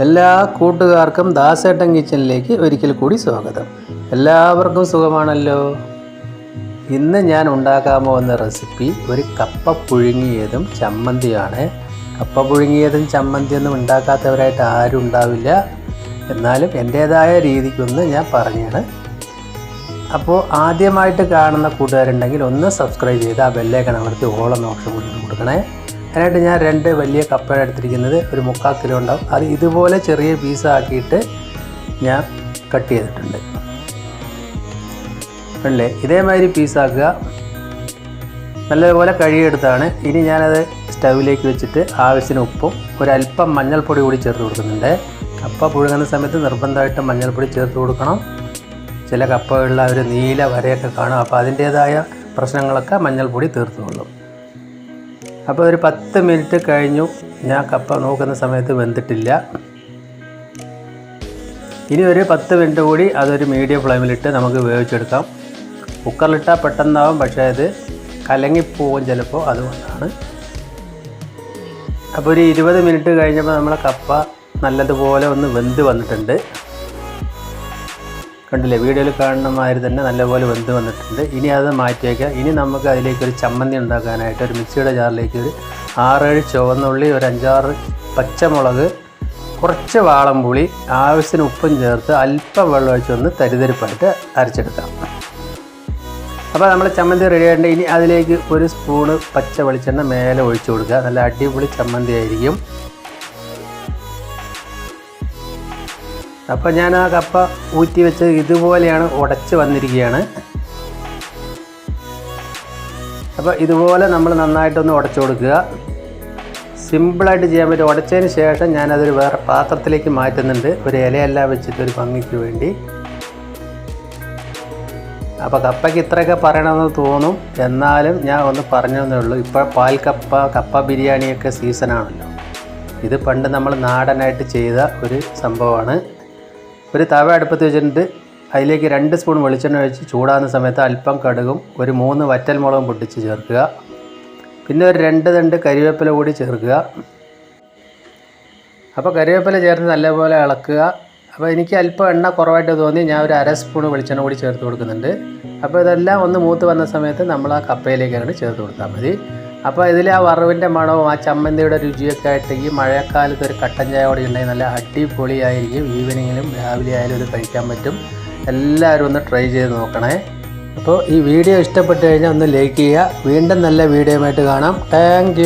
എല്ലാ കൂട്ടുകാർക്കും ദാസേട്ടൻ കിച്ചനിലേക്ക് ഒരിക്കൽ കൂടി സ്വാഗതം. എല്ലാവർക്കും സുഖമാണല്ലോ? ഇന്ന് ഞാൻ ഉണ്ടാക്കാൻ പോകുന്ന റെസിപ്പി ഒരു കപ്പ പുഴുങ്ങിയതും ചമ്മന്തിയാണ്. കപ്പ പുഴുങ്ങിയതും ചമ്മന്തിയൊന്നും ഉണ്ടാക്കാത്തവരായിട്ട് ആരും ഉണ്ടാവില്ല. എന്നാലും എന്റേതായ രീതിക്കൊന്ന് ഞാൻ പറഞ്ഞാണ്. അപ്പോൾ ആദ്യമായിട്ട് കാണുന്ന കൂട്ടുകാരുണ്ടെങ്കിൽ ഒന്ന് സബ്സ്ക്രൈബ് ചെയ്ത് ആ ബെല്ലേക്കൺ അമർത്തി ഓളം ഓപ്ഷൻ കൂടി കൊടുക്കണേ. അതിനായിട്ട് ഞാൻ രണ്ട് വലിയ കപ്പയാണ് എടുത്തിരിക്കുന്നത്. ഒരു മുക്കാൽ കിലോ ഉണ്ടാവും. അത് ഇതുപോലെ ചെറിയ പീസാക്കിയിട്ട് ഞാൻ കട്ട് ചെയ്തിട്ടുണ്ട്. അല്ലേ ഇതേമാതിരി പീസാക്കുക നല്ലതുപോലെ കഴുകിയെടുത്താണ്. ഇനി ഞാനത് സ്റ്റൗവിലേക്ക് വെച്ചിട്ട് ആവശ്യത്തിന് ഉപ്പും ഒരല്പം മഞ്ഞൾപ്പൊടി കൂടി ചേർത്ത് കൊടുക്കുന്നുണ്ട്. കപ്പ പുഴുങ്ങുന്ന സമയത്ത് നിർബന്ധമായിട്ട് മഞ്ഞൾപ്പൊടി ചേർത്ത് കൊടുക്കണം. ചില കപ്പകളിൽ ഒരു നീല വരയൊക്കെ കാണും. അപ്പോൾ അതിന്റേതായ പ്രശ്നങ്ങളൊക്കെ മഞ്ഞൾപ്പൊടി തീർത്തുകൊള്ളും. അപ്പോൾ ഒരു പത്ത് മിനിറ്റ് കഴിഞ്ഞു. ഞാൻ കപ്പ നോക്കുന്ന സമയത്ത് വെന്തിട്ടില്ല. ഇനി ഒരു പത്ത് മിനിറ്റ് കൂടി അതൊരു മീഡിയം ഫ്ലെയിമിലിട്ട് നമുക്ക് വേവിച്ചെടുക്കാം. കുക്കറിലിട്ടാൽ പെട്ടെന്നാവും പക്ഷേ അത് കലങ്ങിപ്പോവും ചിലപ്പോൾ അതുകൊണ്ടാണ്. അപ്പോൾ ഒരു ഇരുപത് മിനിറ്റ് കഴിഞ്ഞപ്പോൾ നമ്മളെ കപ്പ നല്ലതുപോലെ ഒന്ന് വെന്ത് വന്നിട്ടുണ്ട്. കണ്ടില്ലേ? വീഡിയോയിൽ കാണുന്ന മാതിരി തന്നെ നല്ലപോലെ വെന്ത് വന്നിട്ടുണ്ട്. ഇനി അത് മാറ്റി വയ്ക്കാം ഇനി നമുക്ക് അതിലേക്ക് ഒരു ചമ്മന്തി ഉണ്ടാക്കാനായിട്ട് ഒരു മിക്സിയുടെ ജാറിലേക്ക് ഒരു ആറേഴ് ചുവന്നുള്ളി ഒരു അഞ്ചാറ് പച്ചമുളക് കുറച്ച് വാളംപുളി ആവശ്യത്തിന് ഉപ്പും ചേർത്ത് അല്പം വെള്ളം ഒഴിച്ച് ഒഴിച്ചൊന്ന് തരിതരിപ്പായിട്ട് അരച്ചെടുക്കാം. അപ്പോൾ നമ്മൾ ചമ്മന്തി റെഡി ആയിട്ട് ഇനി അതിലേക്ക് ഒരു സ്പൂണ് പച്ച വെളിച്ചെണ്ണ മേലെ ഒഴിച്ചു കൊടുക്കുക. നല്ല അടിപൊളി ചമ്മന്തി ആയിരിക്കും. അപ്പോൾ ഞാൻ ആ കപ്പ ഊറ്റി വെച്ച് ഇതുപോലെയാണ് ഉടച്ച് വന്നിരിക്കുകയാണ്. അപ്പോൾ ഇതുപോലെ നമ്മൾ നന്നായിട്ടൊന്ന് ഉടച്ചു കൊടുക്കുക. സിമ്പിളായിട്ട് ചെയ്യാൻ പറ്റും. ഉടച്ചതിന് ശേഷം ഞാനതൊരു വേറെ പാത്രത്തിലേക്ക് മാറ്റുന്നുണ്ട്. ഒരു ഇലയെല്ലാം വെച്ചിട്ട് ഒരു ഭംഗിക്ക് വേണ്ടി. അപ്പോൾ കപ്പയ്ക്ക് ഇത്രയൊക്കെ പറയണമെന്ന് തോന്നും. എന്നാലും ഞാൻ ഒന്ന് പറഞ്ഞതേ ഉള്ളൂ. ഇപ്പോൾ പാൽ കപ്പ കപ്പ ബിരിയാണിയൊക്കെ സീസണാണല്ലോ ഇത് പണ്ട് നമ്മൾ നാടനായിട്ട് ചെയ്ത ഒരു സംഭവമാണ്. ഒരു തവ അടുപ്പത്ത് വെച്ചിട്ടുണ്ട്. അതിലേക്ക് രണ്ട് സ്പൂൺ വെളിച്ചെണ്ണ ഒഴിച്ച് ചൂടാകുന്ന സമയത്ത് അല്പം കടുകും ഒരു മൂന്ന് വറ്റൽ മുളകും പൊട്ടിച്ച് ചേർക്കുക. പിന്നെ ഒരു രണ്ട് തണ്ട് കരിവേപ്പില കൂടി ചേർക്കുക. അപ്പോൾ കരിവേപ്പില ചേർത്ത് നല്ലപോലെ ഇളക്കുക. അപ്പോൾ എനിക്ക് അല്പം എണ്ണ കുറവായിട്ട് തോന്നി. ഞാൻ ഒരു അര സ്പൂൺ വെളിച്ചെണ്ണ കൂടി ചേർത്ത് കൊടുക്കുന്നുണ്ട്. അപ്പോൾ ഇതെല്ലാം ഒന്ന് മൂത്ത് വന്ന സമയത്ത് നമ്മൾ ആ കപ്പയിലേക്കാണ് ചേർത്ത് കൊടുത്താൽ മതി. അപ്പോൾ ഇതിൽ ആ വറവിന്റെ മണവും ആ ചമ്മന്തിയുടെ രുചിയൊക്കെ ആയിട്ട് ഈ മഴക്കാലത്ത് ഒരു കട്ടൻ ചായ കൂടി ഉണ്ടെങ്കിൽ നല്ല അടിപൊളിയായിരിക്കും. ഈവനിങ്ങിലും രാവിലെ ആയാലും ഇത് കഴിക്കാൻ പറ്റും. എല്ലാവരും ഒന്ന് ട്രൈ ചെയ്ത് നോക്കണേ. അപ്പോൾ ഈ വീഡിയോ ഇഷ്ടപ്പെട്ടു കഴിഞ്ഞാൽ ഒന്ന് ലൈക്ക് ചെയ്യുക. വീണ്ടും നല്ല വീഡിയോയുമായിട്ട് കാണാം. താങ്ക്